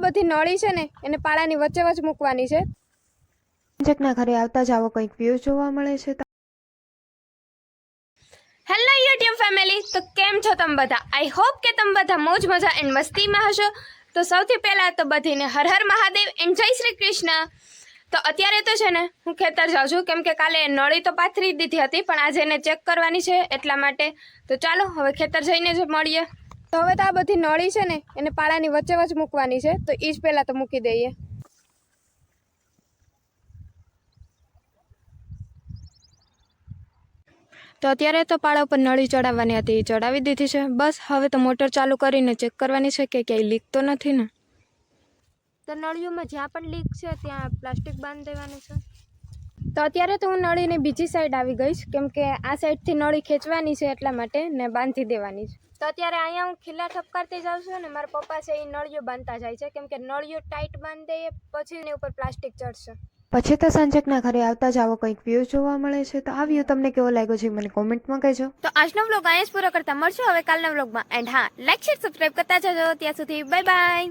આ બધી નળી છે ને એને પાળાની વચ્ચે વચ્ચે મૂકવાની છે. જકના ઘરે આવતા જ આવો કંઈક વ્યૂ જોવા મળે છે. હેલો યુટ્યુબ ફેમિલી તો કેમ છો તમે બધા? આઈ હોપ કે તમે બધા મોજ મજા એન્ડ મસ્તીમાં હશો. તો સૌથી પહેલાં તો બધીને હર હર મહાદેવ એન્ડ જય શ્રી કૃષ્ણ. તો અત્યારે તો છે ને હું ખેતર જાઉં છું. કેમ કે કાલે નળી તો પાથરી દીધી હતી પણ આજે એને ચેક કરવાની છે એટલા માટે. તો ચાલો હવે ખેતર જઈને જ મળીએ. તો હવે તો આ બધી નળી છે ને એને પાળાની વચ્ચે વચ્ચે મૂકવાની છે તો એ જ પહેલાં તો મૂકી દઈએ. તો અત્યારે તો પાળા ઉપર નળી ચડાવવાની હતી એ ચડાવી દીધી છે. બસ હવે તો મોટર ચાલુ કરીને ચેક કરવાની છે કે ક્યાંય લીક તો નથી ને? તો નળીઓમાં જ્યાં પણ લીક છે ત્યાં પ્લાસ્ટિક બાંધી દેવાનું છે. તો અત્યારે તો હું નળીની બીજી સાઈડ આવી ગઈશ કેમ કે આ સાઈડથી નળી ખેંચવાની છે એટલા માટે ને બાંધી દેવાની છે. તો અત્યારે અહીંયા હું ખીલા ઠપકારતી જાઉં છું ને મારા પપ્પા છે એ નળીઓ બાંધતા જાય છે કેમ કે નળીઓ ટાઈટ બાંધી દઈએ પછી એની ઉપર પ્લાસ્ટિક ચડશે. પછી તો સંજકના ઘરે આવતા જ આવો કંઈક વ્યૂ જોવા મળે છે. તો આ વ્યૂ તમને કેવો લાગ્યો છે મને કોમેન્ટમાં કહેજો. તો આજનો બ્લોગ અહીંયા જ પૂરો કરતા મળશું હવે કાલના બ્લોગમાં એન્ડ હા લાઈક શેર સબસ્ક્રાઈબ કરતા જજો. ત્યાં સુધી બાય બાય